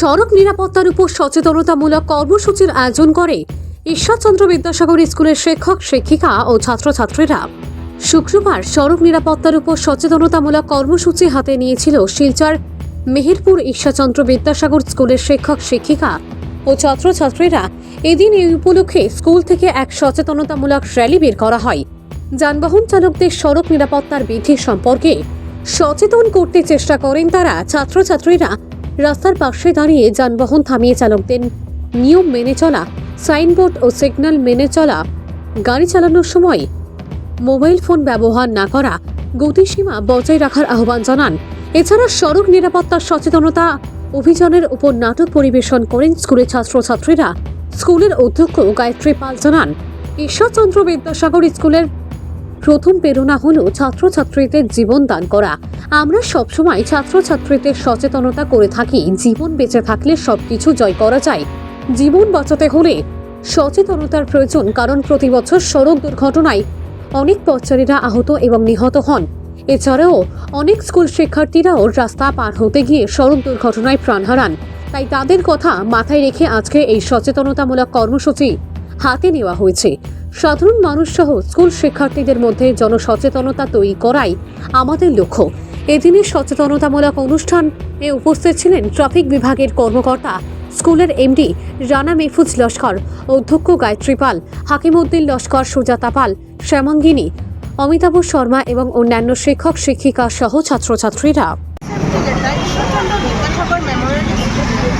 সড়ক নিরাপত্তার উপর সচেতনতামূলক কর্মসূচির আয়োজন করে ঈশ্বরচন্দ্র বিদ্যাসাগর স্কুলের শিক্ষক, শিক্ষিকা ও ছাত্রছাত্রীরা। শুক্রবার সড়ক নিরাপত্তার উপর সচেতনতামূলক কর্মসূচি হাতে নিয়েছিল শিলচর মেহেরপুর ঈশ্বরচন্দ্র বিদ্যাসাগর স্কুলের শিক্ষক, শিক্ষিকা ও ছাত্রছাত্রীরা। এদিন এই উপলক্ষে স্কুল থেকে এক সচেতনতামূলক র্যালি বের করা হয়। যানবাহন চালকদের সড়ক নিরাপত্তার বিধি সম্পর্কে সচেতন করতে চেষ্টা করেন তারা ছাত্রছাত্রীরা। রাস্তার পাশে দাঁড়িয়ে যানবাহন থামিয়ে চালকদের নিয়ম মেনে চলা, সাইনবোর্ড ও সিগন্যাল মেনে চলা, গাড়ি চালানোর সময় মোবাইল ফোন ব্যবহার না করা, গতিসীমা বজায় রাখার আহ্বান জানান। এছাড়া সড়ক নিরাপত্তার সচেতনতা অভিযানের উপর নাটক পরিবেশন করেন স্কুলের ছাত্রছাত্রীরা। স্কুলের অধ্যক্ষ গায়ত্রী পাল জানান, ঈশ্বরচন্দ্র বিদ্যাসাগর স্কুলের প্রথম প্রেরণা হলো ছাত্রছাত্রীদের জীবন দান করা। আমরা সবসময় ছাত্রছাত্রীদের সচেতনতা করে থাকি, জীবন বেঁচে থাকলে সবকিছু জয় করা যায়। জীবন বাঁচাতে হলে সচেতনতার প্রয়োজন, কারণ প্রতি বছর সড়ক দুর্ঘটনায় অনেক পথচারীরা আহত এবং নিহত হন। এছাড়াও অনেক স্কুল শিক্ষার্থীরাও রাস্তা পার হতে গিয়ে সড়ক দুর্ঘটনায় প্রাণ হারান। তাই তাদের কথা মাথায় রেখে আজকে এই সচেতনতামূলক কর্মসূচি হাতে নেওয়া হয়েছে। সাধারণ মানুষ সহ স্কুল শিক্ষার্থীদের মধ্যে জনসচেতনতা তৈরি করাই আমাদের লক্ষ্য। এদিনের সচেতনতামূলক অনুষ্ঠানে উপস্থিত ছিলেন ট্রাফিক বিভাগের কর্মকর্তা, স্কুলের এমডি রানা মেহফুজ লস্কর, অধ্যক্ষ গায়ত্রী পাল, হাকিমউদ্দিন লস্কর, সুজাতা পাল, শ্যামাঙ্গিনী, অমিতাভ শর্মা এবং অন্যান্য শিক্ষক, শিক্ষিকা সহ ছাত্রছাত্রীরা। মেমোরিয়াল ইনস্টিটিউট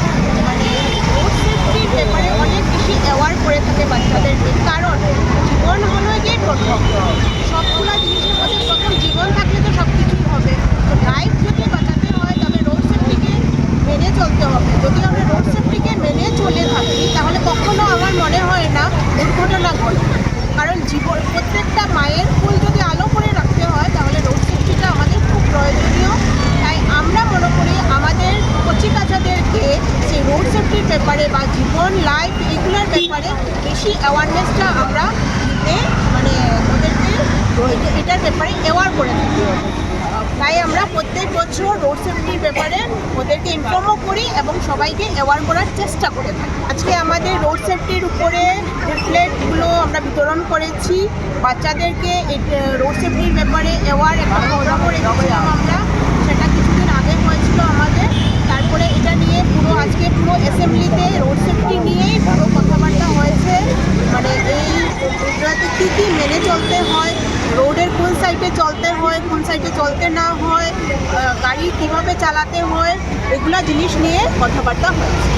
মানে রোড সেফটির ব্যাপারে অনেক বেশি অ্যাওয়ার করে থাকে বাচ্চাদেরকে কারণ জীবন হলো গিয়ে প্রথম সবগুলো জিনিসের মধ্যে প্রথম জীবন থাকলে তো সব কিছুই হবে তো লাইফ যদি বাঁচাতে হয় তবে রোড সেফটিকে মেনে চলতে হবে যদি আমরা রোড সেফটিকে মেনে চলে থাকি, তাহলে কখনো আমার মনে হয় না দুর্ঘটনা ঘটবে কারণ জীবন, প্রত্যেকটা মায়ের ফুল যদি আলো করে রাখতে হয়, তাহলে রোড সেফটিটা আমাদের খুব প্রয়োজনীয়। তাই আমরা মনে করি আমাদের কচিকাচাদেরকে সেই রোড সেফটির ব্যাপারে বা জীবন লাইফ এগুলোর ব্যাপারে বেশি অ্যাওয়ারনেসটা আমরা দিতে মানে ওদেরকে এটা- এটার ব্যাপারে অ্যাওয়ার করে থাকি। তাই আমরা প্রত্যেক বছর রোড সেফটির ব্যাপারে ওদেরকে ইনফর্মও করি এবং সবাইকে অ্যাওয়ার করার চেষ্টা করে থাকি। আজকে আমাদের রোড সেফটির উপরে লিফলেটগুলো আমরা বিতরণ করেছি। বাচ্চাদেরকে রোড সেফটির ব্যাপারে অ্যাওয়ার একটা প্রোগ্রামও রেখেছিলাম আমরা। সেটা কিছুদিন আগে হয়েছিল আমাদের। তারপরে এটা নিয়ে পুরো আজকে পুরো অ্যাসেম্বলিতে রোড সেফটি নিয়েই পুরো কথাবার্তা হয়েছে। মানে এই এগুলোতে কী কী মেনে চলতে হয় রোডের কোন সাইডে চলতে হয়, কোন সাইডে চলতে না হয় গাড়ি কীভাবে চালাতে হয়, এগুলা জিনিস নিয়ে কথাবার্তা হয়েছে।